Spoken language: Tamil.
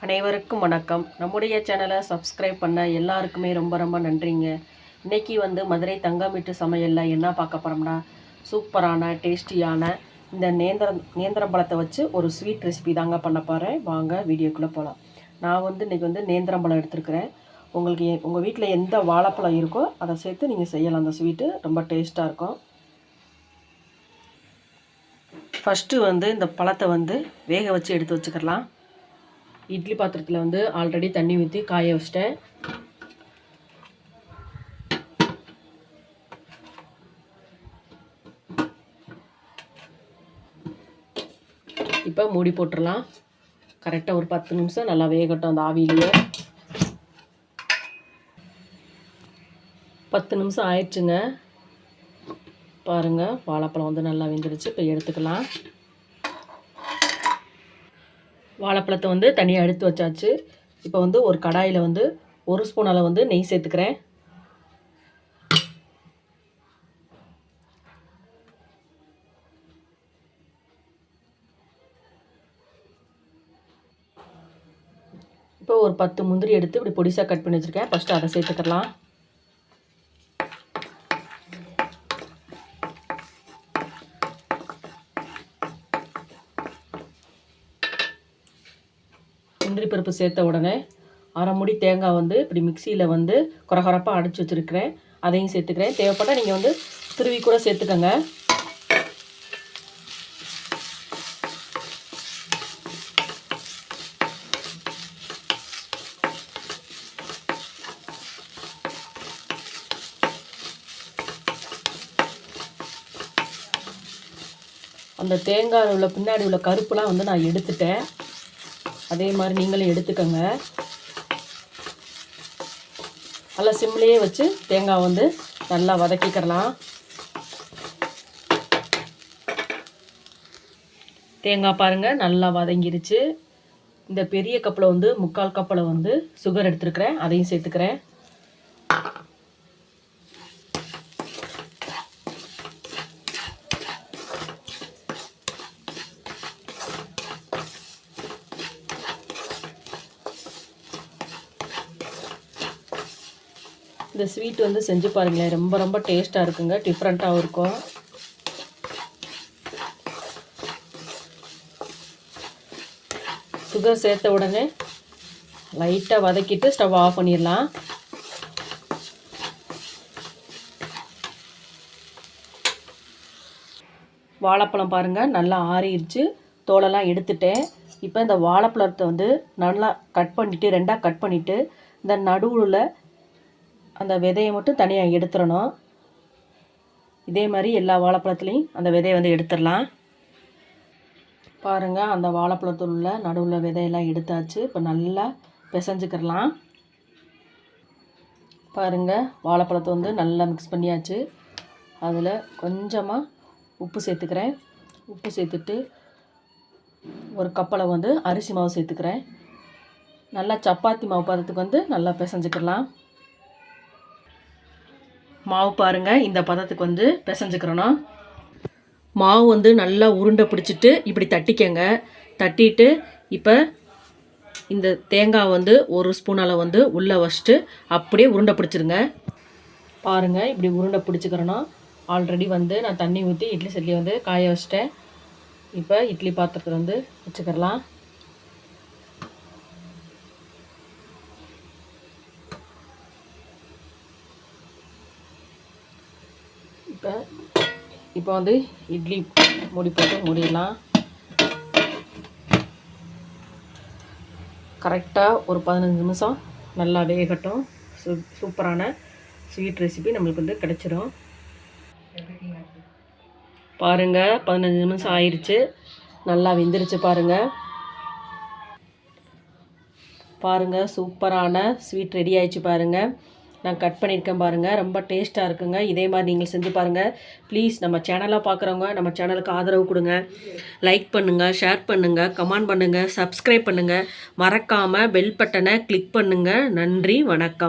அனைவருக்கும் வணக்கம். நம்முடைய சேனலை சப்ஸ்கிரைப் பண்ண எல்லாருக்குமே ரொம்ப ரொம்ப நன்றிங்க. இன்றைக்கி வந்து மதுரை தங்கமிட்டு சமையலில் என்ன பார்க்க போகிறோம்னா சூப்பரான டேஸ்டியான இந்த நேந்திரம் நேந்திரம் பழத்தை வச்சு ஒரு ஸ்வீட் ரெசிபி தாங்க பண்ண போகிறேன் வாங்க வீடியோக்குள்ளே போகலாம் நான் வந்து இன்றைக்கி வந்து நேந்திரம் பழம் எடுத்துருக்கிறேன். உங்களுக்கு எ- உங்கள் வீட்டில் எந்த வாழைப்பழம் இருக்கோ அதை சேர்த்து நீங்கள் செய்யலாம். அந்த ஸ்வீட்டு ரொம்ப டேஸ்ட்டாக இருக்கும். ஃபஸ்ட்டு வந்து இந்த பழத்தை வந்து வேக வச்சு எடுத்து வச்சுக்கலாம் இட்லி பாத்திரத்தில் வந்து ஆல்ரெடி தண்ணி ஊற்றி காய வச்சிட்டேன். இப்போ மூடி போட்டுடலாம் கரெக்டாக ஒரு பத்து நிமிஷம் நல்லா வேகட்டும் அந்த ஆவியிலேயே. பத்து நிமிஷம் ஆயிடுச்சுங்க. பாருங்கள் வாழைப்பழம் வந்து நல்லா வெந்துருச்சு. இப்போ எடுத்துக்கலாம். வாழைப்பழத்தை வந்து தனியாக எடுத்து வச்சாச்சு. இப்போ வந்து ஒரு கடாயில் வந்து ஒரு ஸ்பூன் அளவு வந்து நெய் சேர்த்துக்கிறேன். இப்போ ஒரு பத்து முந்திரி எடுத்து இப்படி பொடிசாக கட் பண்ணி வச்சுருக்கேன். ஃபஸ்ட்டு அதை சேர்த்துக்கலாம் முந்திரி பருப்பு சேர்த்த உடனே அரை முடி தேங்காய் வந்து இப்படி மிக்சியில் வந்து குறகுறப்பாக அடைச்சி வச்சுருக்கிறேன். அதையும் சேர்த்துக்கிறேன். தேவைப்பட்டால் நீங்கள் வந்து திருவி கூட சேர்த்துக்கோங்க. அந்த தேங்காய் உள்ள பின்னாடி உள்ள கருப்புலாம் வந்து நான் எடுத்துட்டேன். அதே மாதிரி நீங்களும் எடுத்துக்கோங்க. நல்லா சிம்லேயே வச்சு தேங்காய் வந்து நல்லா வதக்கிக்கிறலாம் தேங்காய் பாருங்கள் நல்லா வதங்கிருச்சு. இந்த பெரிய கப்பில் வந்து முக்கால் கப்பில் வந்து சுகர் எடுத்துருக்கிறேன். அதையும் சேர்த்துக்கிறேன். இந்த ஸ்வீட் வந்து செஞ்சு பாருங்களேன். ரொம்ப ரொம்ப டேஸ்ட்டாக இருக்குங்க. டிஃப்ரெண்ட்டாகவும் இருக்கும். சுகர் சேர்த்த உடனே லைட்டாக வதக்கிட்டு ஸ்டவ் ஆஃப் பண்ணிடலாம். வாழைப்பழம் பாருங்கள் நல்லா ஆறிடுச்சு. தோலெல்லாம் எடுத்துட்டேன். இப்போ இந்த வாழைப்பழத்தை வந்து நல்லா கட் பண்ணிவிட்டு ரெண்டாக கட் பண்ணிவிட்டு இந்த நடுவில் அந்த விதையை மட்டும் தனியாக எடுத்துடணும் இதே மாதிரி எல்லா வாழைப்பழத்துலேயும் அந்த விதையை வந்து எடுத்துடலாம். பாருங்கள் அந்த வாழைப்பழத்தில் உள்ள நடுவில் விதையெல்லாம் எடுத்தாச்சு. இப்போ நல்லா பிசைஞ்சுக்கிறலாம் பாருங்கள் வாழைப்பழத்தை வந்து நல்லா மிக்ஸ் பண்ணியாச்சு. அதில் கொஞ்சமாக உப்பு சேர்த்துக்கிறேன். உப்பு சேர்த்துட்டு ஒரு கப்பலை வந்து அரிசி மாவு சேர்த்துக்கிறேன். நல்லா சப்பாத்தி மாவு பதத்துக்கு வந்து நல்லா பிசைஞ்சுக்கலாம் மாவு பாருங்கள் இந்த பதத்துக்கு வந்து பிசைஞ்சுக்கிறணும் மாவு வந்து நல்லா உருண்டை பிடிச்சிட்டு இப்படி தட்டிக்கங்க. தட்டிட்டு இப்போ இந்த தேங்காய் வந்து ஒரு ஸ்பூனால் வந்து உள்ளே வச்சுட்டு அப்படியே உருண்டை பிடிச்சிருங்க. பாருங்கள் இப்படி உருண்டை பிடிச்சிக்கிறோன்னா ஆல்ரெடி வந்து நான் தண்ணி ஊற்றி இட்லி செல்லி வந்து காய வச்சிட்டேன். இப்போ இட்லி பாத்திரத்தில் வந்து வச்சுக்கிறலாம். இப்போ இப்போ வந்து இட்லி மூடி போட்டு மூடிடலாம். கரெக்டாக ஒரு பதினஞ்சு நிமிஷம் நல்லா வேகட்டும். சூ சூப்பரான ஸ்வீட் ரெசிபி நம்மளுக்கு வந்து கிடச்சிரும். பாருங்கள் பதினஞ்சு நிமிஷம் ஆயிடுச்சு நல்லா வெந்துருச்சு பாருங்கள் பாருங்கள் சூப்பரான ஸ்வீட் ரெடி ஆயிடுச்சு பாருங்கள் நான் கட் பண்ணியிருக்கேன் பாருங்கள் ரொம்ப டேஸ்ட்டாக இருக்குங்க. இதே மாதிரி நீங்கள் செஞ்சு பாருங்கள் ப்ளீஸ் நம்ம சேனலாக பார்க்குறவங்க நம்ம சேனலுக்கு ஆதரவு கொடுங்க. லைக் பண்ணுங்கள் ஷேர் பண்ணுங்கள் கமெண்ட் பண்ணுங்கள் சப்ஸ்கிரைப் பண்ணுங்கள் மறக்காமல் பெல் பட்டனை கிளிக் பண்ணுங்கள் நன்றி வணக்கம்.